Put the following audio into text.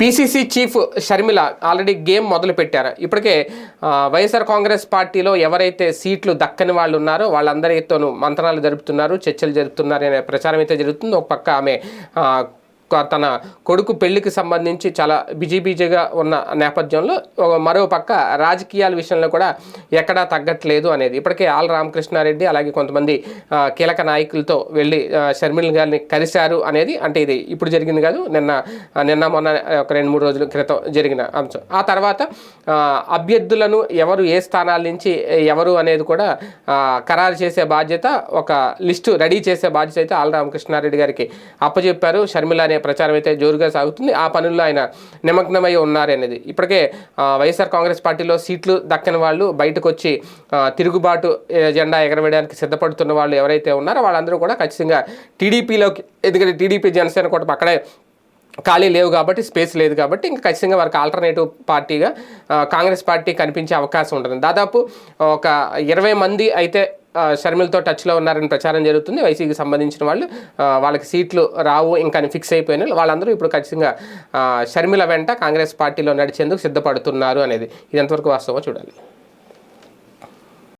PCC chief Sharmila already game మొదలు పెట్టారు ఇప్పటికే వైఎస్ఆర్ కాంగ్రెస్ పార్టీలో ఎవరైతే సీట్లు దక్కని వాళ్ళు ఉన్నారో వాళ్ళందరితోనూ మంత్రాలు జరుపుతున్నారు చర్చలు జరుపుతున్నారు అనే ప్రచారం అయితే జరుగుతుంది. ఒక పక్క ఆమె తన కొడుకు పెళ్ళికి సంబంధించి చాలా బిజీ బిజీగా ఉన్న నేపథ్యంలో మరో పక్క రాజకీయాల విషయంలో కూడా ఎక్కడా తగ్గట్లేదు అనేది. ఇప్పటికే ఆల్ రామకృష్ణారెడ్డి అలాగే కొంతమంది కీలక నాయకులతో వెళ్ళి షర్మిల్ గారిని కలిశారు అనేది అంటే ఇది ఇప్పుడు జరిగింది కాదు నిన్న నిన్న మొన్న ఒక రెండు మూడు రోజుల క్రితం జరిగిన అంశం. ఆ తర్వాత అభ్యర్థులను ఎవరు ఏ స్థానాల నుంచి ఎవరు అనేది కూడా ఖరారు చేసే బాధ్యత ఒక లిస్టు రెడీ చేసే బాధ్యత అయితే ఆల్ రామకృష్ణారెడ్డి గారికి అప్పచెప్పారు. షర్మిల అనే ప్రచారం అయితే జోరుగా సాగుతుంది. ఆ పనుల్లో ఆయన నిమగ్నమై ఉన్నారనేది ఇప్పటికే వైఎస్ఆర్ కాంగ్రెస్ పార్టీలో సీట్లు దక్కని వాళ్ళు బయటకు వచ్చి తిరుగుబాటు ఎజెండా ఎగరవేయడానికి సిద్ధపడుతున్న వాళ్ళు ఎవరైతే ఉన్నారో వాళ్ళందరూ కూడా ఖచ్చితంగా టీడీపీలోకి ఎందుకంటే టీడీపీ జనసేన కూడా అక్కడే ఖాళీ లేవు కాబట్టి స్పేస్ లేదు కాబట్టి ఇంకా ఖచ్చితంగా వారికి ఆల్టర్నేటివ్ పార్టీగా కాంగ్రెస్ పార్టీ కనిపించే అవకాశం ఉంటుంది. దాదాపు ఒక ఇరవై మంది అయితే షర్మిలతో టచ్లో ఉన్నారని ప్రచారం జరుగుతుంది. వైసీకి సంబంధించిన వాళ్ళు వాళ్ళకి సీట్లు రావు ఇంకా ఫిక్స్ అయిపోయిన వాళ్ళు. వాళ్ళందరూ ఇప్పుడు ఖచ్చితంగా షర్మిల వెంట కాంగ్రెస్ పార్టీలో నడిచేందుకు సిద్ధపడుతున్నారు అనేది. ఇది ఎంతవరకు వాస్తవమో చూడాలి.